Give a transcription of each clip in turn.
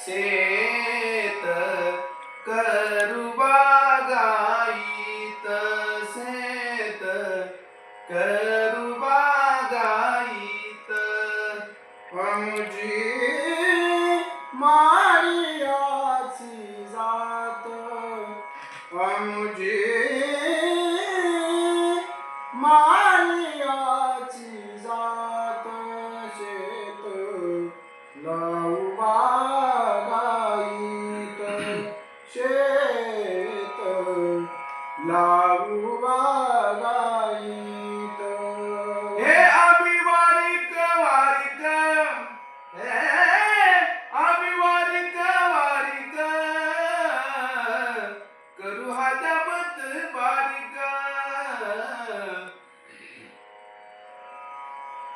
शेत करुबा गाईत शेत करुबा गाईत आमची मारियाची जात आमची मारियाची जात शेत ला लावू बागाईत हे आम्ही वारीक वारीक हे आम्ही वारीक वारीक करू हजामत बारीक.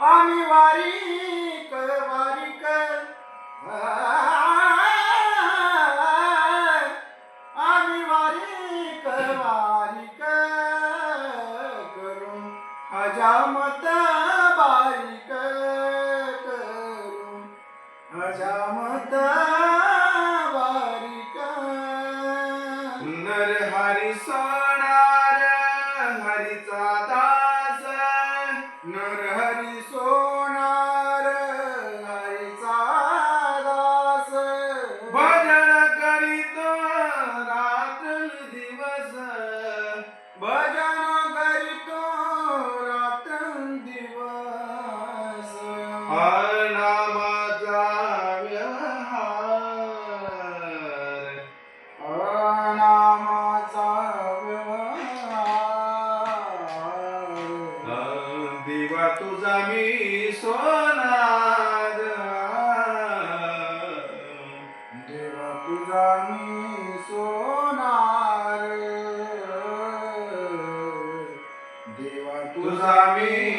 आम्ही वारीक वारीक. हजामत बारीक करून. मत बारीक. नरहरी सोनार हरीचा दा तुझा मी सोनार देवा तुझा मी सोनार. देवा तुझा मी